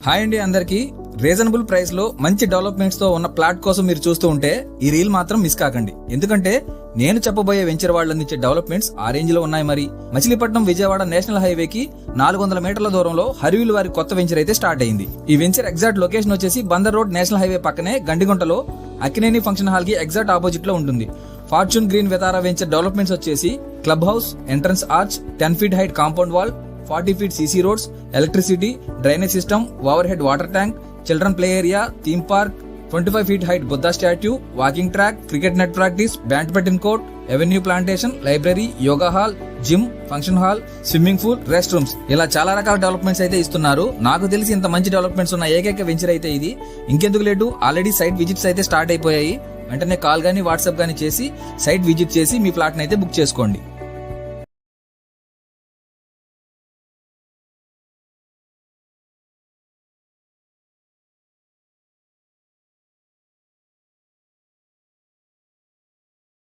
Hi అండి అందరికీ. Reasonable ప్రైస్లో మంచి డెవలప్మెంట్స్తో ఉన్న ప్లాట్ కోసం మీరు చూస్తూ ఉంటే ఈ రీల్ మాత్రం మిస్ కాకండి. ఎందుకంటే నేను చెప్పబోయే వెంచర్ వాళ్ళు అందించే డెవలప్మెంట్స్ ఆ రేంజ్లో ఉన్నాయి మరి. మచిలీపట్నం విజయవాడ నేషనల్ హైవే కి నాలుగు వందల మీటర్ల దూరంలో హరివిల్ వారి కొత్త వెంచర్ అయితే స్టార్ట్ అయింది. ఈ వెంచర్ ఎగ్జాక్ట్ లొకేషన్ వచ్చేసి బందర్ రోడ్ నేషనల్ హైవే పక్కనే గండిగుంటలో అక్కినేని ఫంక్షన్ హాల్కి ఎగ్జాక్ట్ ఆపోజిట్లో ఉంటుంది. ఫార్చ్యూన్ గ్రీన్ వెతారా వెంచర్ డెవలప్మెంట్స్ వచ్చేసి club house entrance arch ten feet height compound wall forty feet CC roads electricity drainage system overhead water tank children play area theme park twenty five feet height Buddha statue walking track cricket net practice badminton court avenue plantation library yoga hall gym function hall swimming pool rest rooms. ఇలా చాలా రకాల developments అయితే ఇస్తున్నారు. నాకు తెలిసి ఇంత మంచి developments ఉన్న ఏకైక వెంచర్ అయితే ఇది. ఇంకెందుకు లేటు ఆల్రెడీ సైట్ విజిట్స్ అయితే స్టార్ట్ అయిపోయాయి. వెంటనే కాల్ గానీ వాట్సాప్ గానీ చేసి సైట్ విజిట్ చేసి మీ ఫ్లాట్ అయితే బుక్ చేసుకోండి.